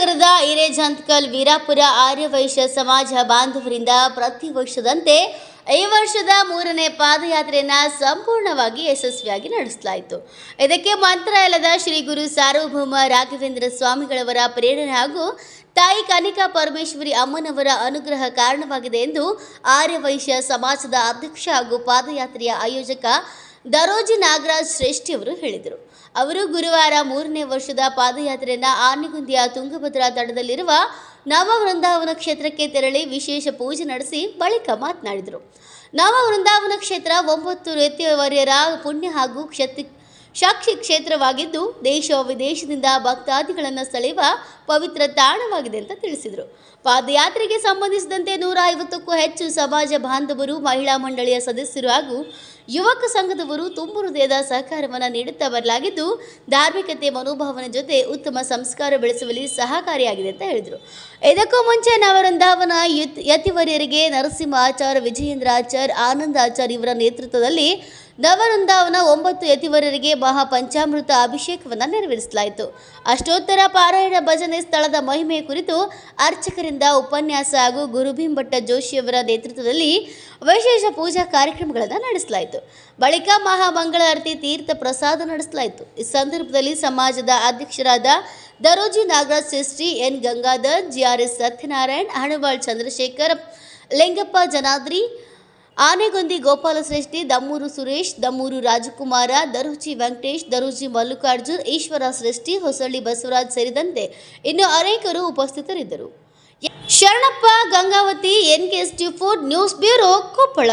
ನಗರದ ಹಿರೇಜಂತ್ಕಲ್ ವೀರಾಪುರ ಆರ್ಯವೈಶ್ಯ ಸಮಾಜ ಬಾಂಧವರಿಂದ ಪ್ರತಿ ವರ್ಷದಂತೆ ಈ ವರ್ಷದ ಮೂರನೇ ಪಾದಯಾತ್ರೆಯನ್ನು ಸಂಪೂರ್ಣವಾಗಿ ಯಶಸ್ವಿಯಾಗಿ ನಡೆಸಲಾಯಿತು. ಇದಕ್ಕೆ ಮಂತ್ರಾಲಯದ ಶ್ರೀ ಗುರು ಸಾರ್ವಭೌಮ ರಾಘವೇಂದ್ರ ಸ್ವಾಮಿಗಳವರ ಪ್ರೇರಣೆ ಹಾಗೂ ತಾಯಿ ಕನಿಕಾ ಪರಮೇಶ್ವರಿ ಅಮ್ಮನವರ ಅನುಗ್ರಹ ಕಾರಣವಾಗಿದೆ ಎಂದು ಆರ್ಯವೈಶ್ಯ ಸಮಾಜದ ಅಧ್ಯಕ್ಷ ಹಾಗೂ ಪಾದಯಾತ್ರೆಯ ಆಯೋಜಕ ದರೋಜಿ ನಾಗರಾಜ್ ಶ್ರೇಷ್ಠಿ ಅವರು ಹೇಳಿದರು. ಅವರು ಗುರುವಾರ ಮೂರನೇ ವರ್ಷದ ಪಾದಯಾತ್ರೆಯನ್ನ ಆನೆಗುಂದಿಯ ತುಂಗಭದ್ರಾ ತಡದಲ್ಲಿರುವ ನವ ವೃಂದಾವನ ಕ್ಷೇತ್ರಕ್ಕೆ ತೆರಳಿ ವಿಶೇಷ ಪೂಜೆ ನಡೆಸಿ ಬಳಿಕ ಮಾತನಾಡಿದರು. ನವ ವೃಂದಾವನ ಕ್ಷೇತ್ರ ಒಂಬತ್ತು ರೇತಿಯವರ್ಯರ ಪುಣ್ಯ ಹಾಗೂ ಕ್ಷತಿ ಸಾಕ್ಷಿ ಕ್ಷೇತ್ರವಾಗಿದ್ದು ದೇಶ ವಿದೇಶದಿಂದ ಭಕ್ತಾದಿಗಳನ್ನು ಸೆಳೆಯುವ ಪವಿತ್ರ ತಾಣವಾಗಿದೆ ಅಂತ ತಿಳಿಸಿದರು. ಪಾದಯಾತ್ರೆಗೆ ಸಂಬಂಧಿಸಿದಂತೆ ನೂರ ಐವತ್ತಕ್ಕೂ ಹೆಚ್ಚು ಸಮಾಜ ಬಾಂಧವರು, ಮಹಿಳಾ ಮಂಡಳಿಯ ಸದಸ್ಯರು ಹಾಗೂ ಯುವಕ ಸಂಘದವರು ತುಂಬು ಹೃದಯದ ಸಹಕಾರವನ್ನು ನೀಡುತ್ತಾ ಬರಲಾಗಿದ್ದು, ಧಾರ್ಮಿಕತೆ ಮನೋಭಾವನೆ ಜೊತೆ ಉತ್ತಮ ಸಂಸ್ಕಾರ ಬೆಳೆಸುವಲ್ಲಿ ಸಹಕಾರಿಯಾಗಿದೆ ಅಂತ ಹೇಳಿದರು. ಇದಕ್ಕೂ ಮುಂಚೆ ನವರಂಧಾವನ ಯುತ್, ಯತಿವರ್ಯರಿಗೆ ನರಸಿಂಹ ಆಚಾರ್ ವಿಜಯೇಂದ್ರ ಆಚಾರ್ ಆನಂದ ಆಚಾರ್ ಇವರ ನೇತೃತ್ವದಲ್ಲಿ ನವವೃಂದಾವನ ಒಂಬತ್ತು ಯತಿವರರಿಗೆ ಮಹಾಪಂಚಾಮೃತ ಅಭಿಷೇಕವನ್ನು ನೆರವೇರಿಸಲಾಯಿತು. ಅಷ್ಟೋತ್ತರ ಪಾರಾಯಣ ಭಜನೆ ಸ್ಥಳದ ಮಹಿಮೆ ಕುರಿತು ಅರ್ಚಕರಿಂದ ಉಪನ್ಯಾಸ ಹಾಗೂ ಗುರುಭೀಂಭಟ್ಟ ಜೋಶಿಯವರ ನೇತೃತ್ವದಲ್ಲಿ ವಿಶೇಷ ಪೂಜಾ ಕಾರ್ಯಕ್ರಮಗಳನ್ನು ನಡೆಸಲಾಯಿತು. ಬಳಿಕ ಮಹಾಮಂಗಳಾರತಿ ತೀರ್ಥ ಪ್ರಸಾದ ನಡೆಸಲಾಯಿತು. ಈ ಸಂದರ್ಭದಲ್ಲಿ ಸಮಾಜದ ಅಧ್ಯಕ್ಷರಾದ ದರೋಜಿ ನಾಗರಾಜ್, ಸಿಸ್ಟಿ ಎನ್ ಗಂಗಾಧರ್, ಜಿಆರ್ಎಸ್ ಸತ್ಯನಾರಾಯಣ್ ಹಣವಾಳ್ ಚಂದ್ರಶೇಖರ್, ಲಿಂಗಪ್ಪ ಜನಾದ್ರಿ ಆನೆಗೊಂದಿ ಗೋಪಾಲ ಶ್ರೇಷ್ಠಿ, ದಮ್ಮೂರು ಸುರೇಶ್, ದಮ್ಮೂರು ರಾಜಕುಮಾರ, ದರುಚಿ ವೆಂಕಟೇಶ್, ದರುಚಿ ಮಲ್ಲುಕಾರ್ಜುನ್, ಈಶ್ವರ ಶ್ರೇಷ್ಠಿ, ಹೊಸಳ್ಳಿ ಬಸವರಾಜ್ ಸೇರಿದಂತೆ ಇನ್ನು ಅನೇಕರು ಉಪಸ್ಥಿತರಿದ್ದರು. Sharanappa Gangavathi NKS T food news bureau, Koppal.